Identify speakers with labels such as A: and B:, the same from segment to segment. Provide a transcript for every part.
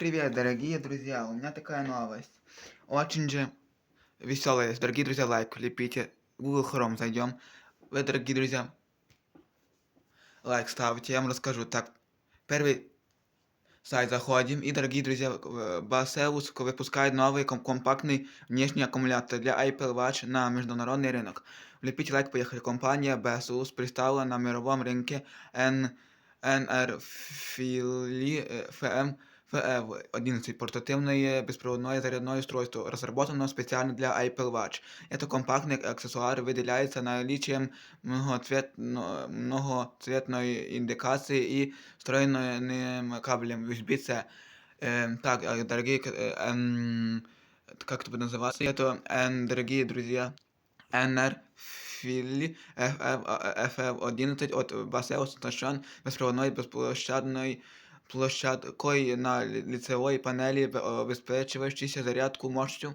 A: привет, дорогие друзья! У меня такая новость. Очень же веселая. Дорогие друзья, лайк лепите. Google Chrome зайдем. Вы, дорогие друзья, лайк ставьте. Я вам расскажу. Так, первый сайт заходим. И, дорогие друзья, э, Baseus выпускает новый ком- компактный внешний аккумулятор для Apple Watch на международный рынок. Влепите лайк, поехали. Компания Baseus представила на мировом рынке N NR FM FF11 портативное беспроводное зарядное устройство, разработано специально для Apple Watch. Это компактный аксессуар, выделяется наличием многоцветно, многоцветной индикации и встроенным кабелем USB-C. Э, так, э, дорогие, э, эм, как это будет называться? Это, э, дорогие друзья, NR Фили FF11 от Baseus оснащен безпроводной безплощадной площадкой на лицевой панелі, забезпечуючи зарядку мощностью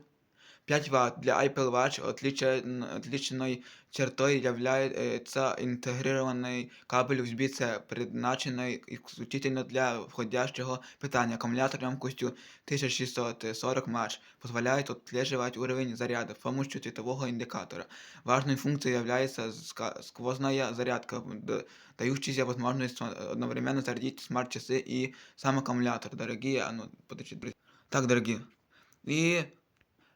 A: 5 Вт. Для Apple Watch отличен- отличной чертой является интегрированный кабель USB-C, предназначенный исключительно для входящего питания. Аккумулятор емкостью 1640 мАч позволяет отслеживать уровень заряда с помощью цветового индикатора. Важной функцией является ска- сквозная зарядка, д- дающая возможность одновременно зарядить смарт-часы и сам аккумулятор. Дорогие, а ну, подожди, друзья. Так, дорогие. И,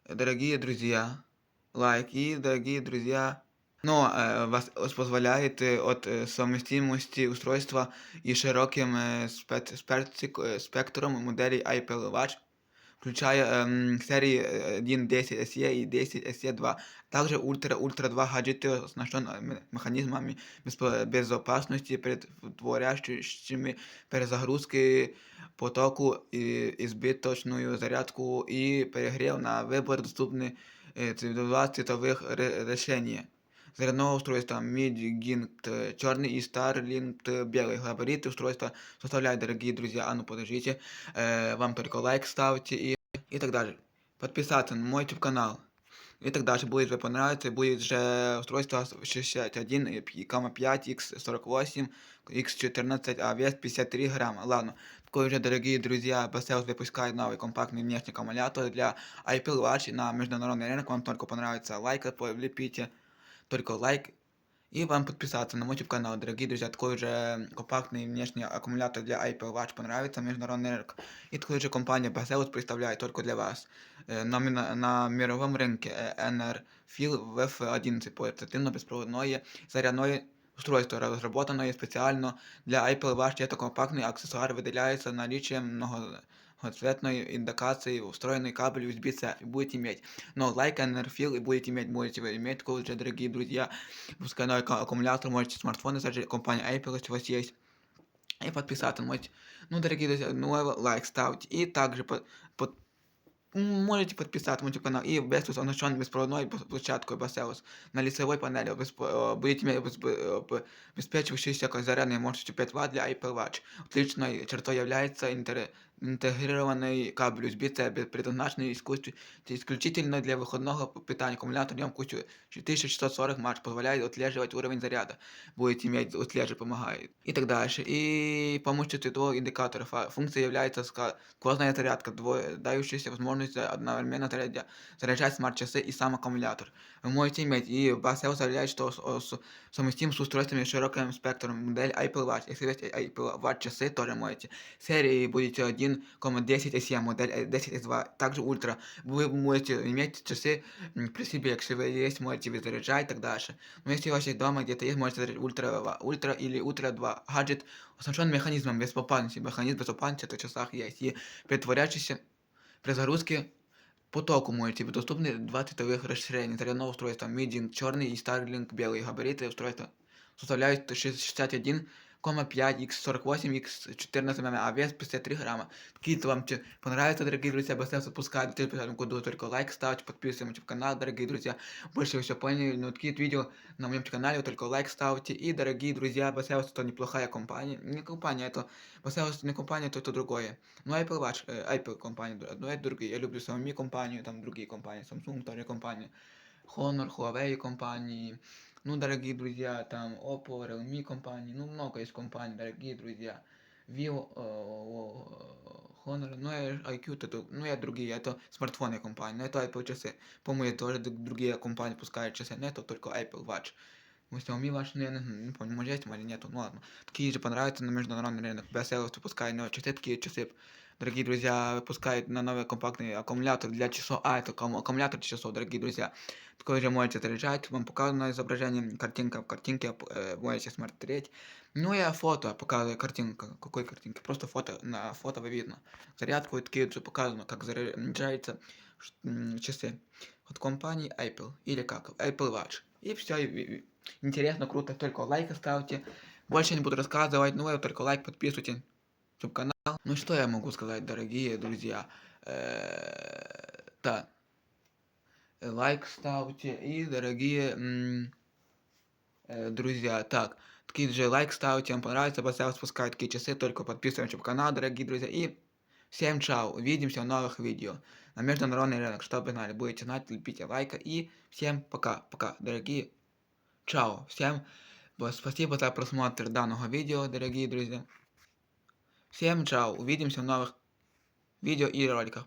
A: дорогие друзья, лайк. И, дорогие друзья, но э, вас позволяет э, от э, совместимости устройства и широким э, спец- специк- э, спектром моделей Apple Watch, включая эм, серии э, 1, 10 SE и 10 SE 2. Также Ultra Ultra 2 гаджеты оснащен э, ме- механизмами безпо- безопасности, предотвращающими перезагрузки потоку и избыточную зарядку и перегрев на выбор доступны э, два цветовых ре- решения. Зарядного устройства Midging черный и Starlink белый. Габариты устройства составляют, дорогие друзья, а ну подождите, э, вам только лайк ставьте и, и так далее. Подписаться на мой YouTube канал. И так дальше. Будет же понравиться, будет же устройство 61,5 X48, X14, а вес 53 грамма. Ладно, такой уже, дорогие друзья, Baseus выпускает новый компактный внешний аккумулятор для Apple Watch на международный рынок. Вам только понравится лайк, влепите только лайк и вам подписаться на мой YouTube канал, дорогие друзья. Такой же компактный внешний аккумулятор для Apple Watch понравится международный рынок. И такой же компания Baseus представляет только для вас э, на, мина- на мировом рынке э, NR Fil VF11 портативно беспроводное зарядное устройство, разработанное специально для Apple Watch. Это компактный аксессуар выделяется наличием многоцветной индикации, встроенный кабель USB-C и будет иметь. Но лайк NRFIL и будете иметь, будете вы иметь, такой же, дорогие друзья, пускай аккумулятор, можете смартфоны зажечь, компания Apple, если у вас есть. И подписаться можете. Ну, дорогие друзья, ну, лайк ставьте. И также под, под, м, можете подписаться на мой канал. И Baseus оснащен беспроводной пл- площадкой Baseus на лицевой панели. Бесп- э, будете иметь обесп- э, п- обеспечивающийся зарядной мощностью 5 Вт для Apple Watch. Отличной чертой является интер- интегрированный кабель USB-C, бе- предназначенный искусстве- исключительно для выходного питания. Аккумулятор емкостью 1640 мАч позволяет отслеживать уровень заряда. Будете иметь, отслеживать помогает. И так дальше. И с помощью цветового индикатора фа- функцией является ска- сквозная зарядка, дво- дающаяся возможность одновременно зарядя- заряжать смарт-часы и сам аккумулятор. Вы можете иметь, и Baseus заявляет, что с- с- совместим с устройствами с широким спектром модель Apple Watch. Если есть Apple Watch часы, тоже можете. Серии будете 1,10 SE, модель э, 10 S2, также ультра. Вы можете иметь часы м, при себе, если вы есть, можете вы заряжать и так дальше. Но если у вас есть дома где-то есть, можете заряжать ультра, ва- ультра или ультра 2. Гаджет оснащен механизмом безопасности. Механизм безопасности в часах есть. И притворяющийся при загрузке потоку можете быть доступны два цветовых расширения зарядного устройства Midging черный и Starlink белый. Габариты устройства составляют 61,5 x48 x14 мм, а вес 53 грамма. Какие-то вам те понравятся, дорогие друзья, Baseus выпускает, теперь писать коду только лайк ставьте, подписывайтесь на канал, дорогие друзья. Больше вы все поняли, но такие видео на моем канале, только лайк ставьте. И, дорогие друзья, Baseus это неплохая компания. Не компания, это Baseus не компания, то это другое. Ну, Apple Watch, э, Apple компания, но это другие. Я люблю Xiaomi компанию, там другие компании, Samsung тоже компания. Honor, Huawei компании. Ну, дорогие друзья, там Oppo, Realme компании. Ну, много есть компаний, дорогие друзья. Vivo, э, Honor, ну я ж IQ, это, ну я другие, это смартфоны компании, но это Apple часы. По-моему, тоже д- другие компании пускают часы, но это только Apple Watch. Мы Xiaomi Watch, ну я не, не помню, может есть, может нету, ну ладно. Такие же понравятся на международный рынок. Best выпускает новые часы, такие часы, дорогие друзья, выпускает на новый компактный аккумулятор для часов, а, это аккум- аккумулятор часов, дорогие друзья. Такой же можете заряжать, вам показано изображение, картинка в картинке, э, можете смотреть. Ну и фото, показываю картинка, какой картинки, просто фото, на фото видно. Зарядку и такие же показано, как м, часы от компании Apple, или как, Apple Watch. И все, интересно, круто, только лайк ставьте. Больше не буду рассказывать, ну вы только лайк, подписывайтесь, YouTube канал. Ну что я могу сказать, дорогие друзья? Э, Да. Э, Лайк ставьте и, дорогие м, э, друзья, так, такие же лайк ставьте, вам понравится, поставь, спускаю такие часы, только подписываемся на канал, дорогие друзья, и всем чао, увидимся в новых видео на международный рынок, чтобы знали, будете знать, лепите лайка, и всем пока, пока, дорогие, чао, всем бо- спасибо за просмотр данного видео, дорогие друзья, всем чао, увидимся в новых видео и роликах.